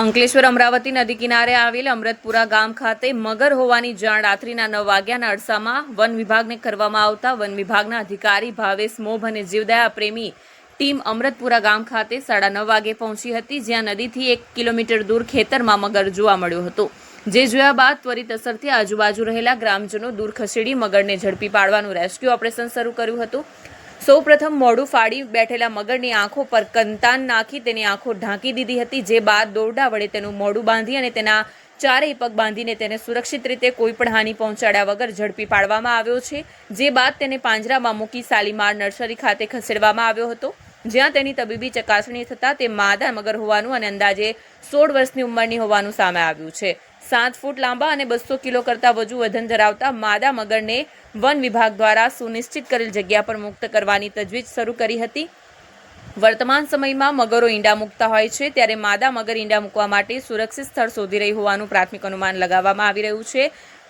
અંકલેશ્વર અમરાવતી નદી કિનારે આવેલ અમૃતપુરા ગામ ખાતે મગર હોવાની જાણ રાત્રિના નવ વાગ્યાના અરસામાં વન વિભાગને કરવામાં આવતા વન વિભાગના અધિકારી ભાવેશ મોભ અને જીવદયા પ્રેમી ટીમ અમૃતપુરા ગામ ખાતે સાડા નવ વાગે પહોંચી હતી, જ્યાં નદીથી એક કિલોમીટર દૂર ખેતરમાં મગર જોવા મળ્યો હતો. જે જોયા બાદ ત્વરિત અસરથી આજુબાજુ રહેલા ગ્રામજનો દૂર ખસેડી મગરને ઝડપી પાડવાનું રેસ્ક્યુ ઓપરેશન શરૂ કર્યું હતું. સૌપ્રથમ મોઢું ફાડી બેઠેલા મગરની આંખો પર કંતાન નાખી તેની આંખો ઢાંકી દીધી હતી, જે બાદ દોરડા વડે તેનું મોઢું બાંધી અને તેના ચારેય પગ બાંધીને તેને સુરક્ષિત રીતે કોઈ પણ હાનિ પહોંચાડ્યા વગર ઝડપી પાડવામાં આવ્યો છે, જે બાદ તેને પાંજરામાં મૂકી સાલીમાર નર્સરી ખાતે ખસેડવામાં આવ્યો હતો. જ્યાં તેની તબીબી ચકાસણી થતાં તે માદા મગર હોવાનું અને અંદાજે સોળ વર્ષની ઉંમરની હોવાનું સામે આવ્યું છે. સાત ફૂટ લાંબા અને બસો કિલો કરતાં વધુ વજન ધરાવતા માદા મગરને વન વિભાગ દ્વારા સુનિશ્ચિત કરેલ જગ્યા પર મુક્ત કરવાની તજવીજ શરૂ કરી હતી. વર્તમાન સમયમાં મગરો ઈંડા મૂકતા હોય છે, ત્યારે માદા મગર ઈંડા મૂકવા માટે સુરક્ષિત સ્થળ શોધી રહી હોવાનું પ્રાથમિક અનુમાન લગાવવામાં આવી રહ્યું છે.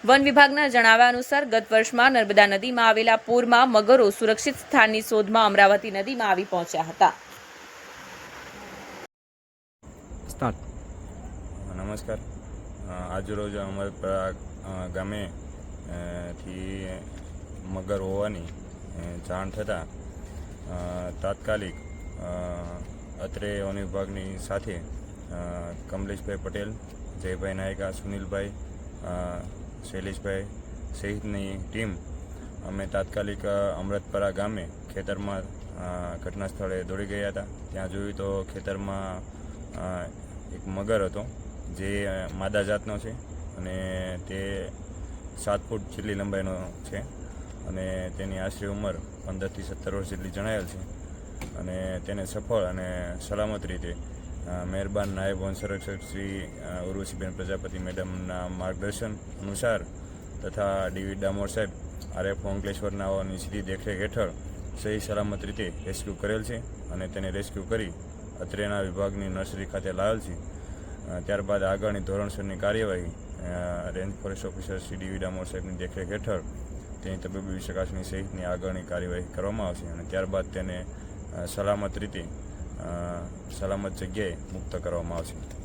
વન વિભાગના જણાવ્યા અનુસાર ગત વર્ષમાં નર્મદા નદીમાં આવેલા પૂરમાં મગરો સુરક્ષિત સ્થાનની શોધમાં અમરાવતી નદીમાં આવી પહોંચ્યા હતા. નમસ્કાર. અ, આજરોજ અમારા ગામે થી મગર હોવાની જાણ થતાં તાત્કાલિક અત્રે વન વિભાગની સાથે કમલેશભાઈ પટેલ જયભાઈ નાયકા સુનિલભાઈ શૈલેષભાઈ સહિતની ટીમ અમે તાત્કાલિક અમૃતપરા ગામે ખેતરમાં ઘટના સ્થળે દોડી ગયા હતા. ત્યાં જોયું તો ખેતરમાં એક મગર હતો, જે માદા જાતનો છે અને તે સાત ફૂટ જેટલી લંબાઈનો છે અને તેની આશરે ઉંમર પંદરથી સત્તર વર્ષ જેટલી જણાયેલ છે અને તેને સફળ અને સલામત રીતે મહેરબાન નાયબ વન સંરક્ષક શ્રી ઉર્વશીબેન પ્રજાપતિ મેડમના માર્ગદર્શન અનુસાર તથા ડીવી ડામોર સાહેબ, આરએફ અંકલેશ્વરનાઓની સીધી દેખરેખ હેઠળ સહી સલામત રીતે રેસ્ક્યુ કરેલ છે અને તેને રેસ્ક્યુ કરી અત્રેના વિભાગની નર્સરી ખાતે લાવેલ છે. ત્યારબાદ આગળની ધોરણસરની કાર્યવાહી range forest officer Shri DV Damor સાહેબની દેખરેખ હેઠળ તેની તબીબી ચકાસણી સહિતની આગળની કાર્યવાહી કરવામાં આવશે અને ત્યારબાદ તેને સલામત રીતે સલામત જગ્યાએ મુક્ત કરવામાં આવશે.